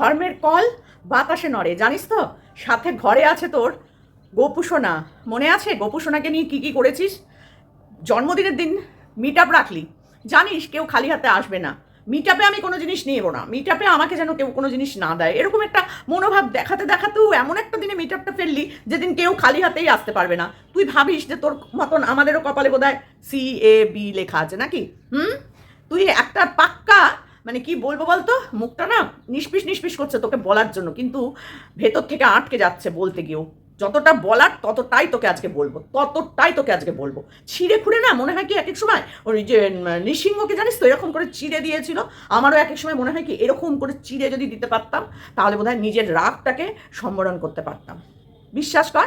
ধর্মের কল বাতাসে নড়ে, জানিস তো? সাথে ঘরে আছে তোর গোপুসোনা। মনে আছে গোপুসোনাকে নিয়ে কী কী করেছিস? জন্মদিনের দিন মিট আপ রাখলি। জানিস কেউ খালি হাতে আসবে না। মিট আপে আমি কোনো জিনিস নিয়ে না। মিট আপে আমাকে যেন কেউ কোনো জিনিস না দেয়। এরকম একটা মনোভাব দেখাতে দেখাতেও এমন একটা দিনে মিট আপটা ফেললি যেদিন কেউ খালি হাতেই আসতে পারবে না। তুই ভাবিস যে তোর মতন আমাদেরও কপালে বোধ হয় সি এ বি লেখা আছে নাকি? হুম? তুই একটা পাক্কা মানে কি বলব বলতো? মুখটা না নিষ্পিস নিষ্পিস করছে তোকে বলার জন্য। কিন্তু ভেতর থেকে আটকে যাচ্ছে বলতে গিয়েও। যতটা বলার ততটাই তোকে আজকে বলব। ততটাই তোকে আজকে বলব। ছিঁড়ে খুঁড়ে না মনে হয় কি এক এক সময় ওই যে নৃসিংহকে জানিস তো এরকম করে চিড়ে দিয়েছিল? আমারও এক এক সময় মনে হয় কি এরকম করে চিড়ে যদি দিতে পারতাম, তাহলে বোধহয় নিজের রাগটাকে সম্বরণ করতে পারতাম। বিশ্বাস কর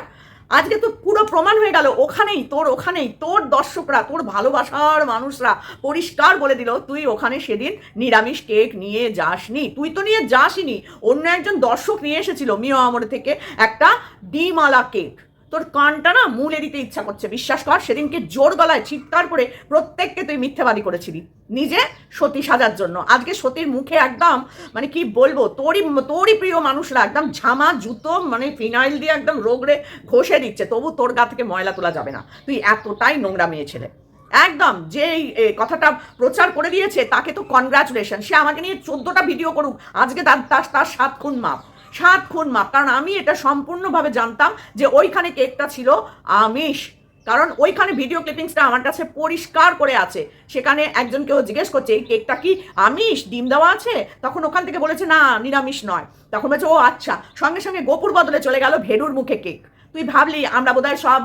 আজকে তো পুরো প্রমাণ হয়ে গেল, ওখানেই তোর ওখানেই তোর দর্শকরা, তোর ভালোবাসার মানুষরা পরিষ্কার বলে দিল, তুই ওখানে সেদিন নিরামিষ কেক নিয়ে যাসনি। তুই তো নিয়ে যাসনি অন্য একজন দর্শক নিয়ে এসেছিল মিও আমর থেকে একটা ডিমালা কেক তোর কানটা না মুলে দিতে ইচ্ছা করছে বিশ্বাস কর সেদিনকে জোর গলায় চিৎকার করে প্রত্যেককে তুই মিথ্যাবাদী করেছিলি। নিজে সতী সাজার জন্য। আজকে সতীর মুখে একদম মানে কি বলব তোরই তোরই প্রিয় মানুষরা একদম ঝামা জুতো মানে ফিনাইল দিয়ে একদম রোগড়ে ঘষে দিচ্ছে তবু তোর গা থেকে ময়লা তোলা যাবে না। তুই এতটাই নোংরা মেয়ে ছেলে। একদম যে এই এ, কথাটা প্রচার করে দিয়েছে তাকে তো কনগ্রাচুলেশন সে আমাকে নিয়ে চোদ্দটা ভিডিও করুক আজকে তার তার তার সাত খুন মাপ। সাত খুন মাপ। কারণ আমি এটা সম্পূর্ণভাবে জানতাম যে ওইখানে কেকটা ছিল আমিষ। কারণ ওইখানে ভিডিও ক্লিপিংসটা আমার কাছে পরিষ্কার করে আছে। সেখানে একজন কেউ জিজ্ঞেস করছে, এই কেকটা কি আমিষ? ডিম দেওয়া আছে? তখন ওখান থেকে বলেছে, না, নিরামিষ নয়। তখন বলছে, ও আচ্ছা। সঙ্গে সঙ্গে গোপুর বদলে চলে গেল ভেরুর মুখে কেক। তুই ভাবলি আমরা বোধহয় সব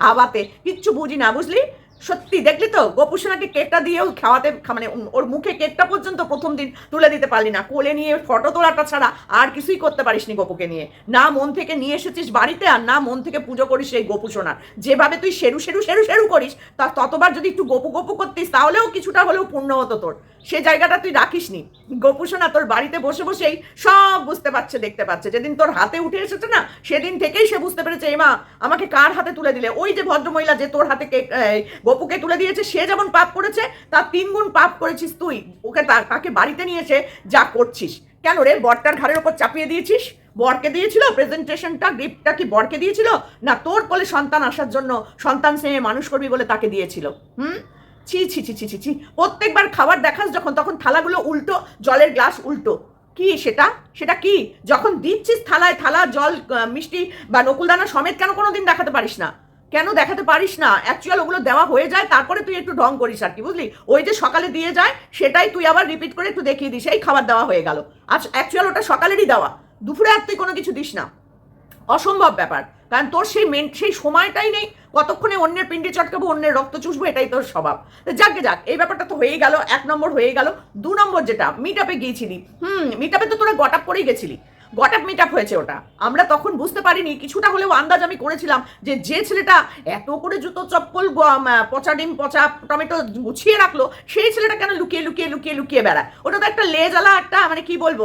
হাওয়াতে কিচ্ছু বুঝি না, বুঝলি? সত্যি, দেখলি তো? গোপুসোনাকে কেকটা দিয়েও খাওয়াতে মানে ওর মুখে কেকটা পর্যন্ত প্রথম দিন তুলে দিতে পারলি না। কোলে নিয়ে ফটো তোলাটা ছাড়া আর কিছুই করতে পারিসনি গোপুকে নিয়ে। না মন থেকে নিয়ে এসেছিস বাড়িতে আর না মন থেকে পুজো করিস এই গোপুসোনার। যেভাবে তুই সেরু সেরু সেরু সেরু করিস, তা ততবার যদি একটু গোপু গোপু করতিস, তাহলেও কিছুটা হলেও পূর্ণ হতো তোর। সে জায়গাটা তুই রাখিসনি। গোপুসোনা তোর বাড়িতে বসে বসেই সব বুঝতে পারছে, দেখতে পাচ্ছে যেদিন তোর হাতে উঠে এসেছে না, সেদিন থেকেই সে বুঝতে পেরেছে এমা আমাকে কার হাতে তুলে দিলে? ওই যে ভদ্রমহিলা যে তোর হাতে কেক গোপুকে তুলে দিয়েছে, সে যেমন পাপ করেছে, তার তিন গুণ পাপ করেছিস তুই। ওকে তাকে বাড়িতে নিয়ে এসে যা করছিস। কেন রে, বরটার ঘাড়ের ওপর চাপিয়ে দিয়েছিস? বরকে দিয়েছিল? প্রেজেন্টেশনটা, গিফটটা কি বরকে দিয়েছিল? না তোর কোলে সন্তান আসার জন্য সন্তান সে মানুষ করবি বলে তাকে দিয়েছিল? হুম? ছি ছি ছি ছি ছি ছি। প্রত্যেকবার খাবার দেখাস যখন, তখন থালাগুলো উল্টো, জলের গ্লাস উল্টো। কি সেটা? সেটা কি? যখন দিচ্ছিস থালায়, থালা, জল মিষ্টি বা নকুলদানা সমেত কেন কোনো দিন দেখাতে পারিস না? কেন দেখাতে পারিস না? অ্যাকচুয়াল ওগুলো দেওয়া হয়ে যায়, তারপরে তুই একটু ঢং করিস আর কি, বুঝলি? ওই যে সকালে দিয়ে যায়, সেটাই তুই আবার রিপিট করে একটু দেখিয়ে দিস, এই খাবার দেওয়া হয়ে গেল। আজ অ্যাকচুয়াল ওটা সকালেরই দেওয়া। দুপুরে আর তুই কোনো কিছু দিস না। অসম্ভব ব্যাপার। কারণ তোর সেই মেন সেই সময়টাই নেই, কতক্ষণে অন্যের পিণ্ডি চটকাবো, অন্যের রক্ত চুষবো, এটাই তোর স্বভাব। যাকে যাক, এই ব্যাপারটা তো হয়েই গেল, এক নম্বর হয়ে গেল। দু নম্বর যেটা মিট আপে গিয়েছিলি। হুম মিট আপে তো তোরা গট আপ করেই গেছিলি। গট আপ মিট আপ হয়েছে ওটা। আমরা তখন বুঝতে পারিনি, কিছুটা হলেও আন্দাজ আমি করেছিলাম যে যে ছেলেটা এত করে জুতো চপ্পল পচা ডিম, পচা টমেটো গুছিয়ে রাখল, সেই ছেলেটা কেন লুকিয়ে লুকিয়ে লুকিয়ে লুকিয়ে বেড়ায়? ওটা তো একটা লেজালা একটা মানে কি বলব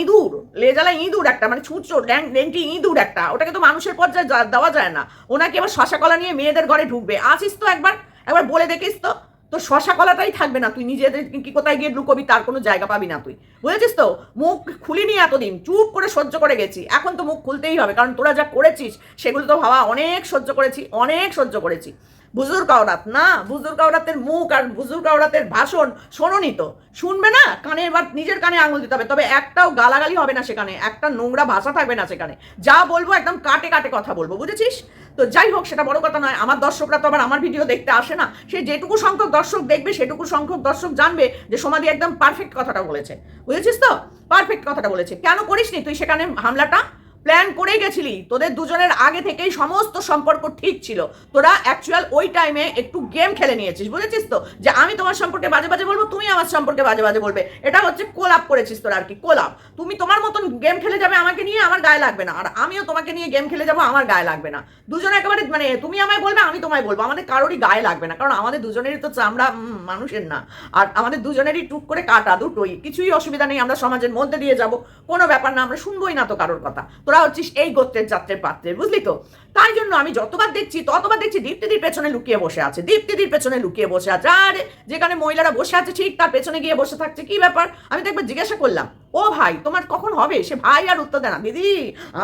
ইঁদুর, লেজালা ইঁদুর একটা মানে ছুঁচো লেংটি ইঁদুর একটা, ওটাকে তো মানুষের পর্যায়ে দেওয়া যায় না। ওনাকে এবার শশা কলা নিয়ে মেয়েদের ঘরে ঢুকবে। আসিস তো একবার একবার বলে দেখিস তো। তো শশা কলাটাই থাকবে না তুই নিজেদের কি কোথায় গিয়ে লুকবি তার কোনো জায়গা পাবি না তুই। বুঝেছিস তো? মুখ খুলিনি এতদিন, চুপ করে সহ্য করে গেছি। এখন তো মুখ খুলতেই হবে, কারণ তোরা যা করেছিস, সেগুলো তো ভাবা অনেক সহ্য করেছি, অনেক সহ্য করেছি। বুজুর কাওরাত না? বুজুর কাওরাতের মুখ আর বুজুর কাওরাতের ভাষণ শোনোনি তো। শুনবে না? কানে এবার নিজের কানে আঙুল দিতে হবে। তবে একটাও গালাগালি হবে না সেখানে। একটা নোংরা ভাষা থাকবে না সেখানে। যা বলব একদম কাটে কাটে কথা বলব, বুঝেছিস? তো যাই হোক, সেটা বড় কথা নয়। আমার দর্শকরা তো আবার আমার ভিডিও দেখতে আসে না। সে যেটুকু সংখ্যক দর্শক দেখবে, সেটুকু সংখ্যক দর্শক জানবে যে সমাধি একদম পারফেক্ট কথাটা বলেছে। বুঝেছিস তো? পারফেক্ট কথাটা বলেছে। কেন করিসনি তুই সেখানে হামলাটা? প্ল্যান করে গেছিলি। তোদের দুজনের আগে থেকেই সমস্ত সম্পর্ক ঠিক ছিল। তোরা অ্যাকচুয়াল ওই টাইমে একটু গেম খেলে নিয়েছিস, বুঝেছিস তো? যে আমি তোমার সম্পর্কে বাজে বাজে বলব, তুমি আমার সম্পর্কে বাজে বাজে বলবে। এটা হচ্ছে কোলাপ করেছিস তোরা আর কি কোলাপ তুমি তোমার মতন গেম খেলে যাবে আমাকে নিয়ে, আমার গায়ে লাগবে না। আর আমিও তোমাকে নিয়ে গেম খেলে যাব, আমার গায়ে লাগবে না। দুজনে একেবারে মানে তুমি আমায় বলবে, আমি তোমায় বলব। আমাদের কারোরই গায়ে লাগবে না, কারণ আমাদের দুজনেরই তো চামড়া মানুষের না। আর আমাদের দুজনেরই টুক করে কাটা দুটোই। কিছুই অসুবিধা নেই, আমরা সমাজের মধ্যে দিয়ে যাব। কোনো ব্যাপার না, আমরা শুনবোই না তো কারোর কথা। তোরা হচ্ছিস এই গোত্রের যাত্রের পাত্রের বুঝলি তো? তাই জন্য আমি যতবার দেখছি, ততবার দেখছি দীপ্তিদির পেছনে লুকিয়ে বসে আছে। দীপ্তিদির পেছনে লুকিয়ে বসে আছে। আর, যেখানে মহিলারা বসে আছে, ঠিক তার পেছনে গিয়ে বসে থাকছে, কি ব্যাপার? আমি তো একবার জিজ্ঞাসা করলাম, ও ভাই, তোমার কখন হবে? সে ভাই আর উত্তর দেয় না, দিদি,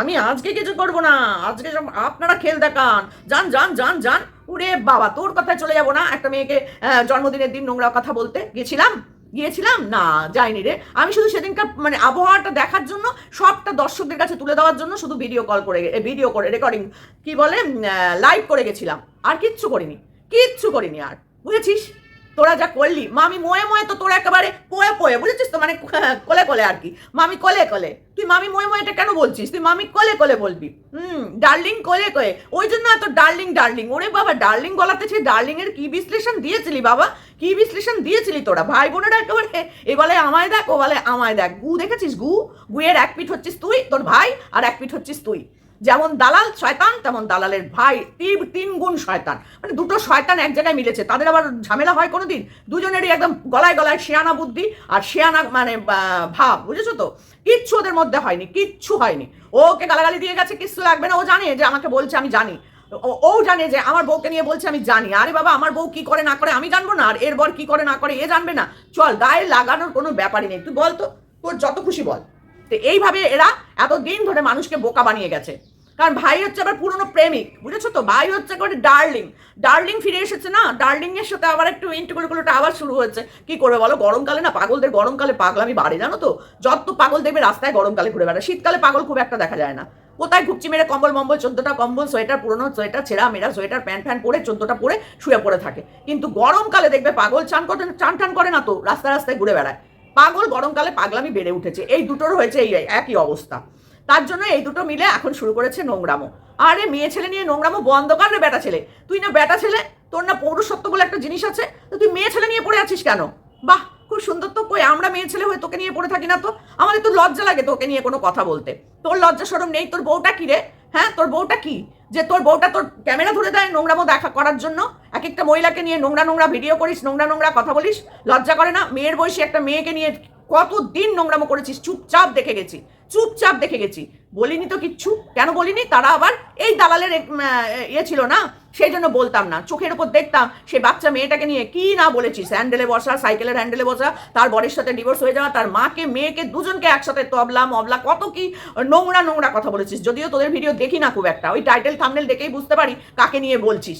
আমি আজকে কিছু করব না, আজকে সব আপনারা খেল দেখান, যান যান যান যান। উরে বাবা, তোর কথায় চলে যাব না? একটা মেয়েকে জন্মদিনের দিন নোংরা কথা বলতে গেছিলাম? গিয়েছিলাম? না, যাইনি রে। আমি শুধু সেদিনকার মানে আবহাওয়াটা দেখার জন্য, সবটা দর্শকদের কাছে তুলে দেওয়ার জন্য শুধু ভিডিও কল করে ভিডিও করে রেকর্ডিং কি বলে লাইভ করে গেছিলাম। আর কিচ্ছু করিনি। কিচ্ছু করিনি আর। বুঝেছিস? তোরা যা করলি, মামি ময়ে ময়ে তো তোরা একেবারে পোয়ে পোয়ে বুঝেছিস তো? মানে কোলে কোলে আর কি। মামি কোলে কোলে। তুই মামি ময়ে ময়ে এটা কেন বলছিস? তুই মামি কোলে কোলে বলবি। হুম, ডার্লিং কোলে কোলে। ওই জন্য এত ডার্লিং ডার্লিং। ওরে বাবা, ডার্লিং গলাতে সে ডার্লিং এর কি বিশ্লেষণ দিয়েছিলি বাবা? কি বিশ্লেষণ দিয়েছিলি তোরা? ভাই বোনেরা একেবারে, এ বলে আমায় দেখ, ও বলে আমায় দেখ। গু দেখেছিস গু? গুয়ের এক পিঠ হচ্ছিস তুই, তোর ভাই, আর এক পিঠ হচ্ছিস তুই। যেমন দালাল শয়তান, তেমন দালালের ভাই, তিন তিন গুণ শয়তান। মানে দুটো শয়তান এক জায়গায় মিলেছে। তাদের আবার ঝামেলা হয় কোনোদিন? দুজনেরই একদম গলায় গলায় শেয়ানা বুদ্ধি আর শেয়ানা মানে ভাব, বুঝেছ তো? কিচ্ছু ওদের মধ্যে হয়নি, কিচ্ছু হয়নি। ওকে গালাগালি দিয়ে গেছে, কিচ্ছু লাগবে না। ও জানে যে আমাকে বলছে, আমি জানি। ও- জানে যে আমার বউকে নিয়ে বলছে, আমি জানি। আরে বাবা, আমার বউ কি করে, না করে, আমি জানব না। আর এর বর কি করে, না করে, এ জানবে না। চল, গায়ে লাগানোর কোনো ব্যাপারই নেই। তুই বল তো, তোর যত খুশি বল। তো এইভাবে এরা এত দিন ধরে মানুষকে বোকা বানিয়ে গেছে। কারণ ভাই হচ্ছে আবার পুরনো প্রেমিক, বুঝেছ তো? ভাই হচ্ছে করে ডার্লিং ডার্লিং ফিরে এসেছে না? ডার্লিং এর সাথে আবার একটু ইন্টুকুলুকুলোটা আবার শুরু হয়েছে। কি করে বলো? গরমকালে না পাগলদের, গরমকালে পাগলামি বাড়ে, জানো তো? যত পাগল দেখবে রাস্তায় গরমকালে ঘুরে বেড়ায়। শীতকালে পাগল খুব একটা দেখা যায় না। কোথায় ঘুপচি মেরে কম্বল, মম্বল, চোদ্দটা কম্বল, সোয়েটার, পুরনো সোয়েটার, ছেঁড়া মেরা সোয়েটার, প্যান্ট ফ্যান পরে চোদ্দটা পরে শুয়ে পড়ে থাকে। কিন্তু গরমকালে দেখবে পাগল চান করে, চান টান করে না তো? রাস্তায় রাস্তায় ঘুরে বেড়ায়। পাগল গরমকালে পাগলামি বেড়ে উঠেছে। এই দুটোর হয়েছে এই একই অবস্থা। তার জন্য এই দুটো মিলে এখন শুরু করেছে নোংরামো। আরে, মেয়ে ছেলে নিয়ে নোংরামো বন্ধ কর রে বেটা ছেলে। তুই না বেটা ছেলে, তোর না পৌরসত্ব বলে একটা জিনিস আছে, তো তুই মেয়ে ছেলে নিয়ে পড়ে আছিস কেন? বাহ, খুব সুন্দর তো। কই, আমরা মেয়ে ছেলে হয়ে তোকে নিয়ে পড়ে থাকি না তো? আমাদের তো লজ্জা লাগে তোকে নিয়ে কোনো কথা বলতে। তোর লজ্জা সরম নেই, তোর বউটা কি রে? হ্যাঁ তোর বউটা কি? যে তোর বউটা তোর ক্যামেরা ধরে দেয় নোংরামো দেখা করার জন্য? এক একটা মহিলাকে নিয়ে নোংরা নোংরা ভিডিও করিস, নোংরা নোংরা কথা বলিস, লজ্জা করে না? মেয়ের বয়সী একটা মেয়েকে নিয়ে কতদিন নোংরামো করেছিস? চুপচাপ দেখে গেছি। চুপচাপ দেখে গেছি। বলিনি তো কিচ্ছু। কেন বলিনি? তারা আবার এই দালালের ইয়ে ছিল না? সেই জন্য বলতাম না। চোখের উপর দেখতাম সেই বাচ্চা মেয়েটাকে নিয়ে কি না বলেছিস হ্যান্ডেলে বসা, সাইকেলের হ্যান্ডেলে বসা, তার বরের সাথে ডিভোর্স হয়ে যাওয়া, তার মাকে, মেয়েকে দুজনকে একসাথে তবলা, মবলা, কত কি নোংরা নোংরা কথা বলেছিস। যদিও তোদের ভিডিও দেখি না খুব একটা। ওই টাইটেল থামনেল দেখেই বুঝতে পারি কাকে নিয়ে বলছিস।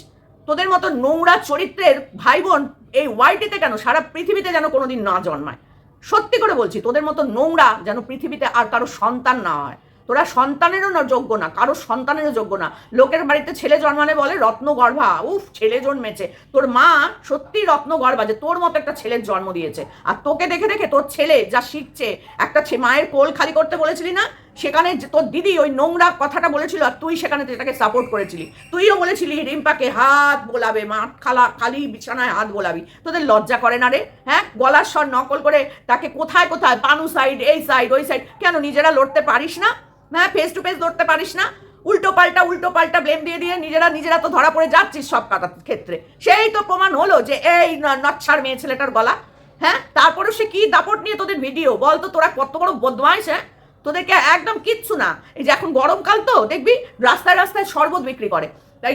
তোদের মতো নোংরা চরিত্রের ভাই বোন এই ওয়াইটিতে কেন? সারা পৃথিবীতে যেন কোনোদিন না জন্মায়। সত্যি করে বলছি, তোদের মতো নোংরা যেন পৃথিবীতে আর কারও সন্তান না হয়। তোরা সন্তানেরও না যোগ্য না, কারও সন্তানেরও যোগ্য না। লোকের বাড়িতে ছেলে জন্মানে বলে রত্ন গর্ভা উফ, ছেলে জন্মেছে। তোর মা সত্যি রত্ন গর্ভা যে তোর মতো একটা ছেলের জন্ম দিয়েছে। আর তোকে দেখে দেখে তোর ছেলে যা শিখছে, একটা মায়ের কোল খালি করতে বলেছিলি না? সেখানে তোর দিদি ওই নোংরা কথাটা বলেছিল আর তুই সেখানে সেটাকে সাপোর্ট করেছিলি। তুইও বলেছিলি, রিম্পাকে হাত বোলাবে, মাঠ খালা খালি বিছানায় হাত বোলাবি। তোদের লজ্জা করে না রে? হ্যাঁ? গলার স্বর নকল করে তাকে কোথায় কোথায় পানু সাইড এই সাইড ওই সাইড কেন নিজেরা লড়তে পারিস না? হ্যাঁ? ফেস টু ফেস লড়তে পারিস না? উল্টো পাল্টা উল্টো পাল্টা ব্লেম দিয়ে দিয়ে নিজেরা নিজেরা তো ধরা পড়ে যাচ্ছিস সব কাটার ক্ষেত্রে। সেই তো প্রমাণ হলো যে এই নচ্ছার মেয়ে ছেলেটার গলা। হ্যাঁ? তারপরে সে কি দাপট নিয়ে তোদের ভিডিও বল তো তোরা কত বড় বদমাইশ হ্যাঁ? তোদেরকে একদম কিচ্ছু না। এই যে এখন গরমকাল তো, দেখবি রাস্তায় রাস্তায় শরবত বিক্রি করে। তাই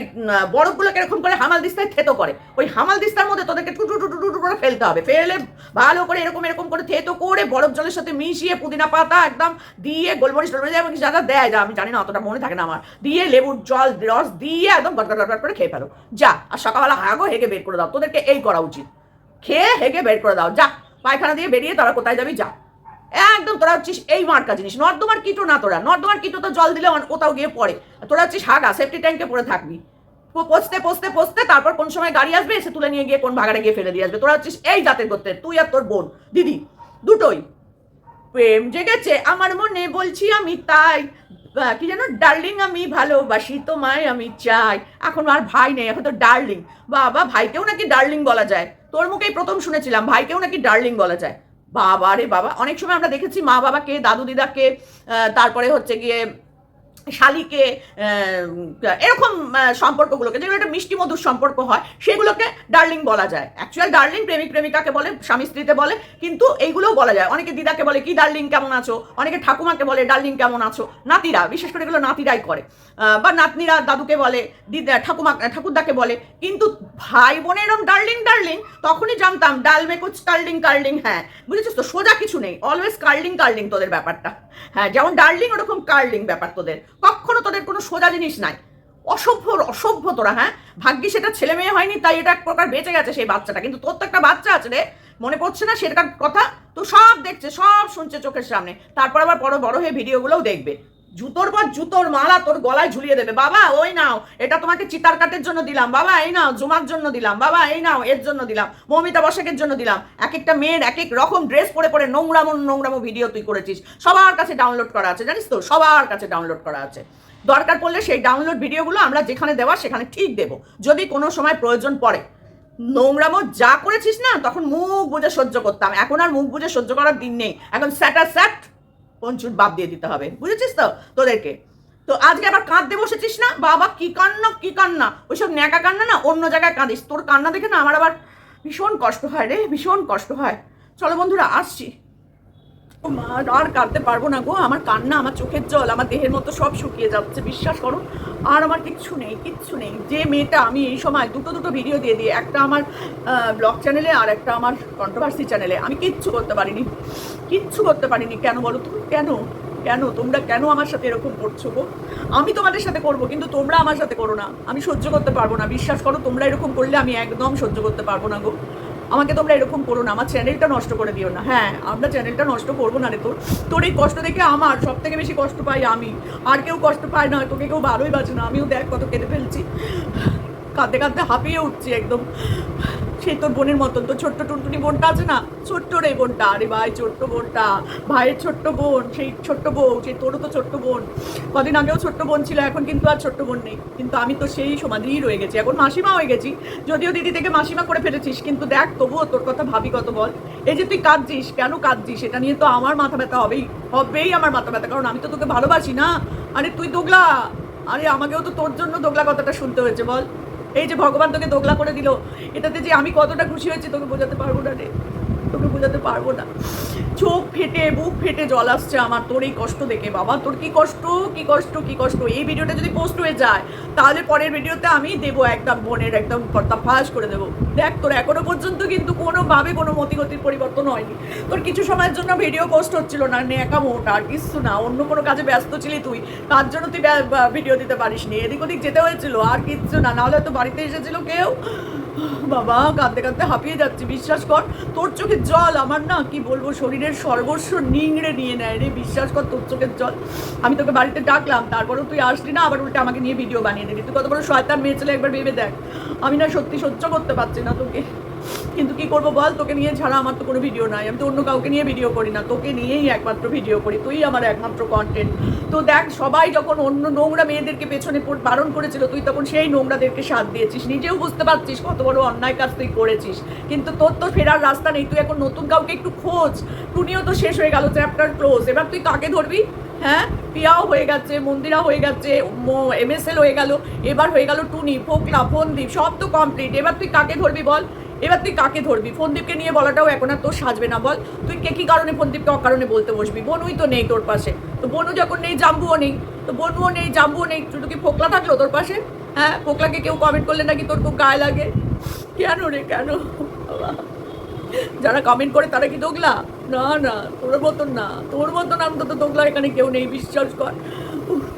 বরফগুলোকে এরকম করে হামাল দিস্তায় থেতো করে। ওই হামাল দিস্তার মধ্যে তোদেরকে টুটু টুটু টুটু করে ফেলতে হবে। ফেলে ভালো করে এরকম এরকম করে থেতো করে বরফ জলের সাথে মিশিয়ে পুদিনা পাতা একদম দিয়ে গোলমরিচ টোলমরিচ এবং যা যা দেয়, যা আমি জানি না, অতটা মনে থাকে না আমার। দিয়ে লেবুর জল, রস দিয়ে একদম গট গট করে খেয়ে ফেলো। যা, আর সকালবেলা হাগো হেগে বের করে দাও। তোদেরকে এই করা উচিত। খেয়ে হেগে বের করে দাও। যা, পায়খানা দিয়ে বেরিয়ে তোরা কোথায় যাবি যা। একদম তোরা হচ্ছিস এই মার্কা জিনিস। নর্দমার কিটো না তোরা। নর্দমার কিটো তো জল দিলে কোথাও গিয়ে পড়ে। তোরা হচ্ছিস হাগা সেফটি ট্যাঙ্কে পড়ে থাকবি। পচতে পচতে পচতে তারপর কোন সময় গাড়ি আসবে, এসে তুলে নিয়ে গিয়ে কোন ভাগাড়ে গিয়ে ফেলে দিয়ে আসবে। তোরা হচ্ছিস এই জাতের করতে তুই আর তোর বোন। দিদি, দুটোই। প্রেম জেগেছে আমার মনে, বলছি আমি তাই। কি যেন ডার্লিং আমি ভালোবাসি, তোমায় আমি চাই। এখন আর ভাই নেই, এখন তো ডার্লিং বাবা, ভাইকেও নাকি ডার্লিং বলা যায়। তোর মুখেই প্রথম শুনেছিলাম, ভাইকেও নাকি ডার্লিং বলা যায়। বাবা রে বাবা। অনেক সময় আমরা দেখেছি মা বাবাকে দাদু দিদাকে তারপরে হচ্ছে গিয়ে শালিকে এরকম সম্পর্কগুলোকে, যেগুলো একটা মিষ্টি মধুর সম্পর্ক হয়, সেগুলোকে ডার্লিং বলা যায়। অ্যাকচুয়াল ডার্লিং প্রেমিক প্রেমিকাকে বলে, স্বামী স্ত্রীতে বলে, কিন্তু এইগুলোও বলা যায়। অনেকে দিদাকে বলে, কি ডার্লিং, কেমন আছো? অনেকে ঠাকুমাকে বলে, ডার্লিং, কেমন আছো? নাতিরা, বিশেষ করে এগুলো নাতিরাই করে। বা নাতনিরা দাদুকে বলে, দিদা, ঠাকুমা, ঠাকুরদাকে বলে। কিন্তু ভাই বোনের এরম ডার্লিং ডার্লিং, তখনই জানতাম, ডাল মেকুচ কার্লিং কার্লিং হ্যাঁ বুঝেছিস তো? সোজা কিছু নেই। অলওয়েজ কার্লিং কার্লিং তোদের ব্যাপারটা। হ্যাঁ যেমন ডার্লিং, ওরকম কার্লিং ব্যাপার তোদের। কখনো তোদের কোনো সোজা জিনিস নাই। অসভ্য অসভ্য তোরা হ্যাঁ? ভাগ্যি সেটা ছেলে মেয়ে হয়নি, তাই এটা এক প্রকার বেঁচে গেছে সেই বাচ্চাটা। কিন্তু তোর তো একটা বাচ্চা আছে রে, মনে পড়ছে না সেটার কথা? তো সব দেখছে, সব শুনছে চোখের সামনে। তারপর আবার বড় বড় হয়ে ভিডিওগুলোও দেখবে। জুতোর পর জুতোর মালা তোর গলায় ঝুলিয়ে দেবে। বাবা, ওই নাও, এটা তোমাকে চিতার কাটের জন্য দিলাম। বাবা, এই নাও, জুমার জন্য দিলাম। বাবা, এই নাও, এর জন্য দিলাম। মমিতা বসাকের জন্য দিলাম। এক একটা মেয়ের এক এক রকম ড্রেস পরে পরে নোংরামো নোংরামো ভিডিও তুই করেছিস। সবার কাছে ডাউনলোড করা আছে, জানিস তো? সবার কাছে ডাউনলোড করা আছে। দরকার পড়লে সেই ডাউনলোড ভিডিওগুলো আমরা যেখানে দেওয়া সেখানে ঠিক দেবো। যদি কোনো সময় প্রয়োজন পড়ে। নোংরামো যা করেছিস না, তখন মুখ বুঝে সহ্য করতাম। এখন আর মুখ বুঝে সহ্য করার দিন নেই। এখন স্যাটার স্যাট পঞ্চুর বাপ দিয়ে দিতে হবে। বুঝেছিস তো তোদেরকে? তো আজকে আবার কাঁদতে বসেছিস না? বাবা, কি কান্না কি কান্না? ওইসব ন্যাকা কান্না না, অন্য জায়গায় কাঁদিস। তোর কান্না দেখে না আমার আবার ভীষণ কষ্ট হয় রে, ভীষণ কষ্ট হয়। চলো বন্ধুরা, আসছি। আর কাঁদতে পারব না গো। আমার কান্না, আমার চোখের জল, আমার দেহের মতো সব শুকিয়ে যাচ্ছে, বিশ্বাস করো। আর আমার কিচ্ছু নেই কিচ্ছু নেই। যে মেয়েটা আমি এই সময় দুটো দুটো ভিডিও দিয়ে দিই, একটা আমার ব্লগ চ্যানেলে আর একটা আমার কন্ট্রোভার্সি চ্যানেলে আমি কিচ্ছু করতে পারিনি। কিচ্ছু করতে পারিনি। কেন বলো তুমি কেন? কেন? তোমরা কেন আমার সাথে এরকম করছ গো? আমি তোমাদের সাথে করব, কিন্তু তোমরা আমার সাথে করো না। আমি সহ্য করতে পারব না। বিশ্বাস করো, তোমরা এরকম করলে আমি একদম সহ্য করতে পারব না গো। আমাকে তোমরা এরকম করো না, আমার চ্যানেলটা নষ্ট করে দিও না। হ্যাঁ আমরা চ্যানেলটা নষ্ট করব না রে তোর। তোর এই কষ্ট দেখে আমার সব থেকে বেশি কষ্ট পাই আমি। আর কেউ কষ্ট পায় না, তোকে কেউ বারোই বাজে না। আমিও দেখ কত কেঁদে ফেলছি। কাঁদতে কাঁদতে হাঁপিয়ে উঠছি একদম। সেই তোর বোনের মতন তো ছোট্ট টুনটুনি বোনটা আছে না? ছোট্ট রে বোনটা, আরে ভাই, ছোট্ট বোনটা। ভাইয়ের ছোট্ট বোন, সেই ছোট্ট বউ সেই তোরও তো ছোট্ট বোন। কদিন আগেও ছোট্ট বোন ছিল, এখন কিন্তু আর ছোট্ট বোন নেই। কিন্তু আমি তো সেই সমাধিই রয়ে গেছি। এখন মাসিমা হয়ে গেছি। যদিও দিদি থেকে মাসিমা করে ফেলেছিস, কিন্তু দেখ তবুও তোর কথা ভাবি, কত বল। এই যে তুই কাঁদছিস, কেন কাঁদছিস? এটা নিয়ে তো আমার মাথা ব্যথা হবেই হবেই আমার মাথা ব্যথা। কারণ আমি তো তোকে ভালোবাসি না। আরে তুই দোগলা। আরে আমাকেও তো তোর জন্য দোগলা কথাটা শুনতে হয়েছে, বল। এই যে ভগবান তোকে দোগলা করে দিল, এটাতে যে আমি কতটা খুশি হয়েছি তোকে বোঝাতে পারব না রে। তোকে বোঝাতে পারব না। চোখ ফেটে, বুক ফেটে জল আসছে আমার। তোর এই কষ্ট দেখে, বাবা। তোর কি কষ্ট? কি কষ্ট? কি কষ্ট? এই ভিডিওটা যদি পোস্ট হয়ে যায়, তাহলে পরের ভিডিওতে আমি দেবো একদম বোনের একদম কর্তা ফাঁস করে দেবো। দেখ, তোর এখনও পর্যন্ত কিন্তু কোনোভাবে কোনো মতিগতির পরিবর্তন হয়নি। তোর কিছু সময়ের জন্য ভিডিও পোস্ট হচ্ছিল না। নেকা মোটা আর কিছু না। অন্য কোনো কাজে ব্যস্ত ছিলি তুই। তার জন্য তুই ভিডিও দিতে পারিস নি এদিক ওদিক যেতে হয়েছিল। আর কিচ্ছু না। নাহলে তো বাড়িতে এসেছিল কেউ? বাবা, কাঁদতে কাঁদতে হাঁপিয়ে যাচ্ছি, বিশ্বাস কর। তোর চোখের জল, আমার না, কি বলব, শরীরের সর্বস্ব নিংড়ে নিয়ে নেয় রে, বিশ্বাস কর তোর চোখের জল। আমি তোকে বাড়িতে ডাকলাম, তারপরেও তুই আসলি না, আবার উল্টে আমাকে নিয়ে ভিডিও বানিয়ে দিলি। তুই কত বড় শয়তান মেয়ে ছেলে, একবার ভেবে দেখ। আমি না সত্যি সহ্য করতে পারছি না তোকে। কিন্তু কি করব বল? তোকে নিয়ে ছাড়া আমার তো কোনো ভিডিও নাই। আমি তো অন্য কাউকে নিয়ে ভিডিও করি না। তোকে নিয়েই একমাত্র ভিডিও করি। তুই আমার একমাত্র কন্টেন্ট তো দেখ, সবাই যখন অন্য নোংরা মেয়েদেরকে পেছনে বারণ করেছিল, তুই তখন সেই নোংরাদেরকে সাথ দিয়েছিস। নিজেও বুঝতে পারছিস কত বড় অন্যায় কাজ তুই করেছিস। কিন্তু তোর তো ফেরার রাস্তা নেই। তুই এখন নতুন কাউকে একটু খোঁজ। টুনিও তো শেষ হয়ে গেল চ্যাপ্টার ক্লোজ এবার তুই কাকে ধরবি? হ্যাঁ? পিয়াও হয়ে গেছে, মন্দিরা হয়ে গেছে এমএসএল হয়ে গেল। এবার হয়ে গেল টুনি, ফোকলা ফোনদীপ সব তো কমপ্লিট এবার তুই কাকে ধরবি বল? এবার তুই কাকে ধরবি? ফোনদীপকে নিয়ে বলাটাও এখন আর তোর সাজবে না, বল। তুই কে কী কারণে ফোনদীপকে অকারণে বলতে বসবি? বনুই তো নেই তোর পাশে। তো বনু যখন নেই, জাম্বুও নেই। তো বনুও নেই, জাম্বুও নেই। শুধু কি ফোকলা থাকল তোর পাশে? হ্যাঁ? ফোকলাকে কেউ কমেন্ট করলে নাকি তোর খুব গায়ে লাগে? কেন রে, কেন? যারা কমেন্ট করে তারা কি দোগলা? না না, তোর মতন না, তোর মতন অন্তত দোগলা এখানে কেউ নেই, বিশ্বাস কর।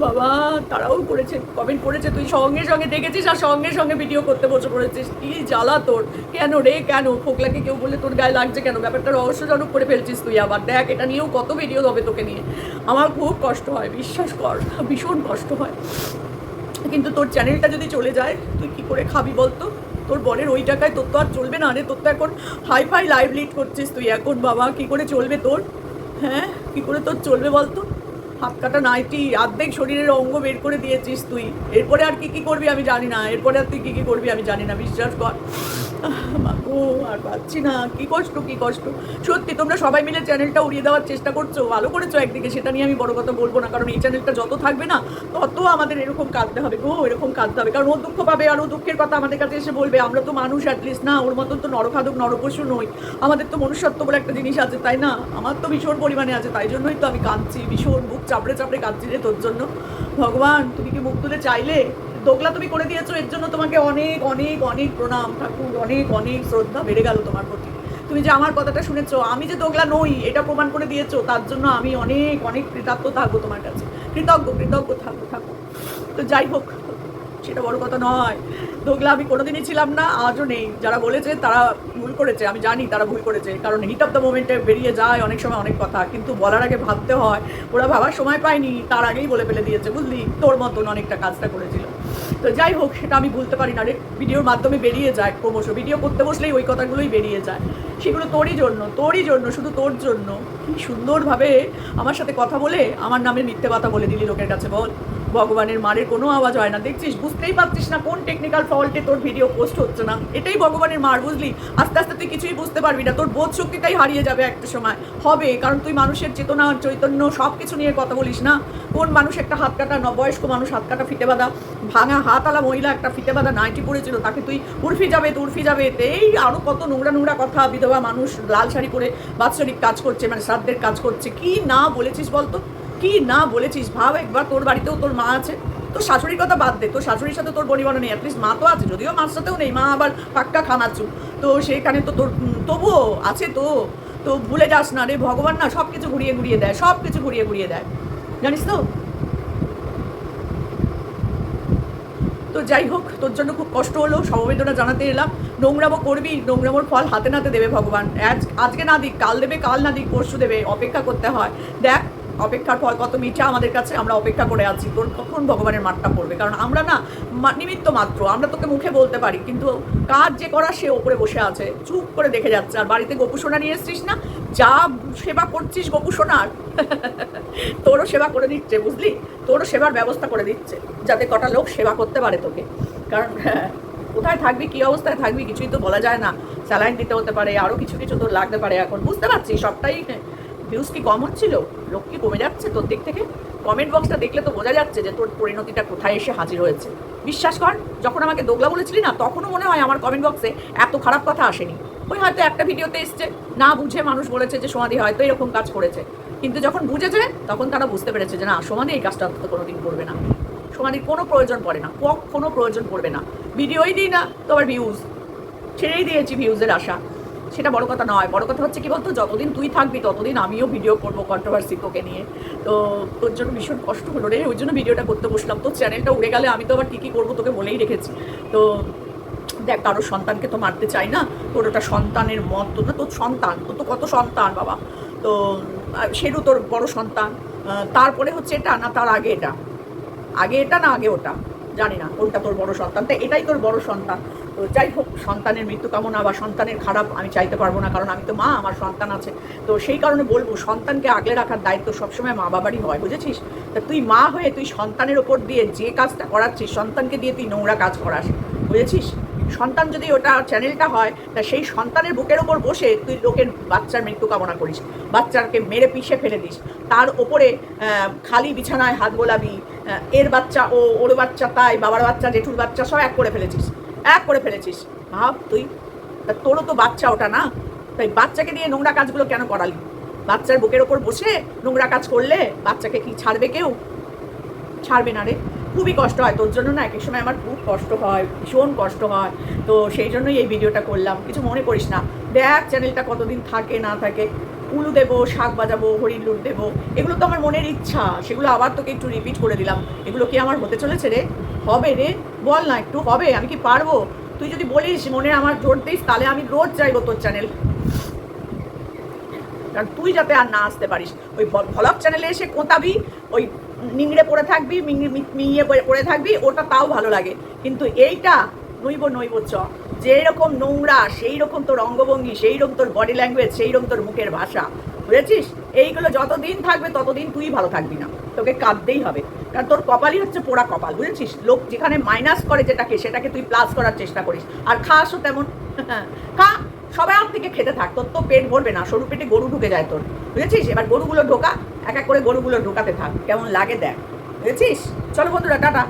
বাবা, তারাও করেছে কমেন্ট করেছে, তুই সঙ্গে সঙ্গে দেখেছিস আর সঙ্গে সঙ্গে ভিডিও করতে বসে পড়েছিস? কি জ্বালা তোর? কেন রে, কেন? ফোকলাকে কেউ বলে তোর গায়ে লাগছে কেন? ব্যাপারটা রহস্যজনক করে ফেলছিস তুই আবার। দেখ, এটা নিয়েও কত ভিডিও হবে তোকে নিয়ে। আমার খুব কষ্ট হয়, বিশ্বাস কর, ভীষণ কষ্ট হয়। কিন্তু তোর চ্যানেলটা যদি চলে যায়, তুই কি করে খাবি বলতো? তোর বরের ওই টাকায় তোর তো আর চলবে না রে, তোর তো এখন হাই ফাই লাইভ লিড করছিস তুই এখন, বাবা, কি করে চলবে তোর? হ্যাঁ কি করে তোর চলবে বলতো? হাত কাটা নাইটি, অর্ধেক শরীরের অঙ্গ বের করে দিয়েছিস তুই। এরপরে আর কি কি করবি আমি জানি না, এরপরে আর তুই কী কী করবি আমি জানি না, বিশ্বাস কর। মাগো আর পাচ্ছি না। কি কষ্ট কি কষ্ট। সত্যি, তোমরা সবাই মিলে চ্যানেলটা উড়িয়ে দেওয়ার চেষ্টা করছ। ভালো করেছ একদিকে, সেটা নিয়ে আমি বড় কথা বলব না। কারণ এই চ্যানেলটা যত থাকবে না, তত আমাদের এরকম কাঁদতে হবে গো, এরকম কাঁদতে হবে। কারণ ও দুঃখ পাবে, আর ও দুঃখের কথা আমাদের কাছে এসে বলবে, আমরা তো মানুষ অ্যাটলিস্ট না, ওর মতন তো নরখাদক, নরপশু নই। আমাদের তো মনুষ্যত্ব বলে একটা জিনিস আছে, তাই না? আমার তো ভীষণ পরিমাণে আছে, তাই জন্যই তো আমি কাঁদছি, ভীষণ বুক চাপড়ে চাপড়ে কাঁদছি রে তোর জন্য। ভগবান, তুমি কি মুখ তুলে চাইলে? দোগলা তুমি করে দিয়েছ, এর জন্য তোমাকে অনেক অনেক অনেক প্রণাম ঠাকুর, অনেক অনেক শ্রদ্ধা বেড়ে গেল তোমার প্রতি। তুমি যে আমার কথাটা শুনেছো, আমি যে দোগলা নই, এটা প্রমাণ করে দিয়েছ, তার জন্য আমি অনেক অনেক কৃতার্থ থাকব তোমার কাছে। কৃতজ্ঞ কৃতজ্ঞ থাকব থাকব। তো যাই হোক, সেটা বড় কথা নয়। দোগলা আমি কোনোদিনই ছিলাম না, আজও নেই। যারা বলেছে, তারা ভুল করেছে, আমি জানি তারা ভুল করেছে, কারণ হিট অফ দ্য মোমেন্টে বেরিয়ে যায় অনেক সময় অনেক কথা। কিন্তু বলার আগে ভাবতে হয়, ওরা ভাবার সময় পায়নি, তার আগেই বলে ফেলে দিয়েছে, বুঝলি? তোর মতন অনেকটা কাজটা করেছিল। তো যাই হোক, সেটা আমি বলতে পারি না। রে ভিডিওর মাধ্যমে বেরিয়ে যায় ক্রমশ। ভিডিও করতে বসলেই ওই কথাগুলোই বেরিয়ে যায়। সেগুলো তোরই জন্য তোরই জন্য, শুধু তোর জন্য। কি সুন্দরভাবে আমার সাথে কথা বলে আমার নামে মিথ্যে কথা বলে দিলি লোকের কাছে, বল। ভগবানের মারের কোনো আওয়াজ হয় না। দেখছিস? বুঝতেই পারছিস না কোন টেকনিক্যাল ফল্টে তোর ভিডিও পোস্ট হচ্ছে না। এটাই ভগবানের মার, বুঝলি? আস্তে আস্তে তুই কিছুই বুঝতে পারবি না। তোর বোধ শক্তিটাই হারিয়ে যাবে একটা সময়। হবে, কারণ তুই মানুষের চেতনা, চৈতন্য সব কিছু নিয়ে কথা বলিস না। কোন মানুষ একটা হাত কাটা বয়স্ক মানুষ হাত কাটা ফিতে বাঁধা, ভাঙা হাতওয়ালা মহিলা একটা ফিতে বাঁধা নাইটি পড়েছিল তাকে তুই উর্ফি যাবে তো উর্ফি যাবে। এই আরও কত নোংরা নোংরা কথা বিধবা মানুষ লাল শাড়ি পরে বাৎসরিক কাজ করছে মানে শ্রাদ্ধের কাজ করছে। কি না বলেছিস বলতো? কি না বলেছিস? ভাব, একবার তোর বাড়িতেও তোর মা আছে। তোর শাশুড়ির কথা বাদ দে। তোর শাশুড়ির সাথে তোর পরিবার নেই। অ্যাটলিস্ট মা তো আছে, যদিও মার সাথেও নেই। মা আবার পাক্কা খামাচ্ছু তো সেখানে তো তোর তবুও আছে তো। তো ভুলে যাস না রে ভগবান না সব কিছু ঘুরিয়ে ঘুরিয়ে দেয় সব কিছু ঘুরিয়ে ঘুরিয়ে দেয়। জানিস তো? তো যাই হোক, তোর জন্য খুব কষ্ট হলো, সমবেদনা জানাতে এলাম। নোংরামো করবি, নোংরামোর ফল হাতে নাতে দেবে ভগবান। আজ, আজকে না দিক, কাল দেবে, কাল না দিক, পরশু দেবে, অপেক্ষা করতে হয়। দেখ অপেক্ষার ফল কত মিঠা আমাদের কাছে, আমরা অপেক্ষা করে আছি। তোর কখন ভগবানের মাঠটা পড়বে। কারণ আমরা না নিমিত্ত মাত্র। আমরা তোকে মুখে বলতে পারি, কিন্তু কাজ যে করা, সে ওপরে বসে আছে। চুপ করে দেখে যাচ্ছে। আর বাড়িতে গোপুসোনা নিয়ে এসছিস না? যা সেবা করছিস গোপুসোনার তোরও সেবা করে দিচ্ছে, বুঝলি? তোরও সেবার ব্যবস্থা করে দিচ্ছে, যাতে কটা লোক সেবা করতে পারে তোকে। কারণ, কোথায় থাকবি, কি অবস্থায় থাকবি, কিছুই তো বলা যায় না। স্যালাইন দিতে হতে পারে আরও কিছু কিছু তোর লাগতে পারে এখন। বুঝতে পারছি সবটাই ভিউজ কি কম হচ্ছিল? লোক কি কমে যাচ্ছে? তোর দিক থেকে? কমেন্ট বক্সটা দেখলে তো বোঝা যাচ্ছে যে তোর পরিণতিটা কোথায় এসে হাজির হয়েছে। বিশ্বাস কর, যখন আমাকে দোগলা বলেছিলি না, তখনও মনে হয় আমার কমেন্ট বক্সে এত খারাপ কথা আসেনি। ওই হয়তো একটা ভিডিওতে এসছে। না বুঝে মানুষ বলেছে যে সমাধি হয়তো এরকম কাজ করেছে। কিন্তু যখন বুঝেছে, তখন তারা বুঝতে পেরেছে যে না সমাধি এই কাজটা অন্তত কোনোদিন করবে না। সমাধির কোনো প্রয়োজন পড়ে না, কোনো প্রয়োজন পড়বে না। ভিডিওই দিই না, তোমার ভিউজ ছেড়েই দিয়েছি ভিউজের আশা। সেটা বড় কথা নয়। বড় কথা হচ্ছে কি বলতো? যতদিন তুই থাকবি, ততদিন আমিও ভিডিও করব কন্ট্রোভার্সি তোকে নিয়ে। তো তোর জন্য ভীষণ কষ্ট হলো রে। ওই জন্য ভিডিওটা করতে বসলাম। তোর চ্যানেলটা উড়ে গেলে আমি তো আবার কী কী করব তোকে বলেই রেখেছি। তো দেখ কারোর সন্তানকে তো মারতে চাই না। তোর ওটা সন্তানের মত তো না, তোর সন্তান। তোর তো কত সন্তান, বাবা। তো সেরও তোর বড় সন্তান। তারপরে হচ্ছে এটা না, তার আগে এটা। আগে এটা না, আগে ওটা। জানি না, কোনটা তোর বড় সন্তান? তো এটাই তোর বড় সন্তান। তো যাই হোক, সন্তানের মৃত্যু কামনা বা সন্তানের খারাপ, আমি চাইতে পারব না, কারণ আমি তো মা, আমার সন্তান আছে। তো সেই কারণে বলব, সন্তানকে আগলে রাখার দায়িত্ব সবসময় মা বাবারই হয়, বুঝেছিস? তা তুই মা হয়ে তুই সন্তানের ওপর দিয়ে যে কাজটা করাচ্ছিস, সন্তানকে দিয়ে তুই নোংরা কাজ করাস, বুঝেছিস? সন্তান যদি ওটা চ্যানেলটা হয়, তা সেই সন্তানের বুকের ওপর বসে তুই লোকের বাচ্চার মৃত্যু কামনা করিস। বাচ্চাকে মেরে পিষে ফেলে দিস। তার ওপরে খালি বিছানায় হাত গোলাবি এর বাচ্চা ও ওর বাচ্চা, তাই বাবার বাচ্চা, জেঠুর বাচ্চা, সব এক করে ফেলেছিস। এক করে ফেলেছিস। ভাব তুই। তা তোরও তো বাচ্চা ওটা না? তাই বাচ্চাকে দিয়ে নোংরা কাজগুলো কেন করালি? বাচ্চার বুকের ওপর বসে নোংরা কাজ করলে বাচ্চাকে কি ছাড়বে কেউ? ছাড়বে না রে। খুবই কষ্ট হয়। তোর জন্য না এক সময় আমার খুব কষ্ট হয়। ভীষণ কষ্ট হয়। তো সেই জন্যই এই ভিডিওটা করলাম। কিছু মনে করিস না। দেখ চ্যানেলটা কতদিন থাকে, না থাকে। উলু দেবো, শাক বাজাবো, হরিণ লুট দেবো, এগুলো তো আমার মনের ইচ্ছা। সেগুলো আবার তোকে একটু রিপিট করে দিলাম। এগুলো কি আমার হতে চলেছে রে? হবে রে? বল না একটু, হবে, আমি কি পারব? তুই যদি বলিস, মনে আমার জোর দিস, তাহলে আমি রোজ চাইব তোর চ্যানেল কারণ তুই যাতে আর না আসতে পারিস। ওই ভলক চ্যানেলে এসে কোঁতাবি, ওই নিংড়ে পড়ে থাকবি মিংড়ে- মি- মিইয়ে পড়ে- পড়ে থাকবি, ওটা তাও ভালো লাগে। কিন্তু এইটা নইব নইব চ। যেই রকম নোংরা সেই রকম তোর অঙ্গভঙ্গি সেই রকম তোর বডি ল্যাঙ্গুয়েজ সেই রকম তোর মুখের ভাষা। বুঝেছিস? এইগুলো যতদিন থাকবে, ততদিন তুই ভালো থাকবি না। তোকে কাঁদতেই হবে। কারণ তোর কপালই হচ্ছে পোড়া কপাল, বুঝেছিস? লোক যেখানে মাইনাস করে যেটাকে, সেটাকে তুই প্লাস করার চেষ্টা করিস। আর খাসও তেমন। খা, সবাই আম থেকে খেতে থাক। তোর তো পেট ভরবে না, সরু পেটে গরু ঢুকে যায় তোর। বুঝেছিস? এবার গরুগুলো ঢোকা, এক এক করে গরুগুলো ঢোকাতে থাক। কেমন লাগে দেখ। বুঝেছিস? চলো বন্ধুরা, টাটা।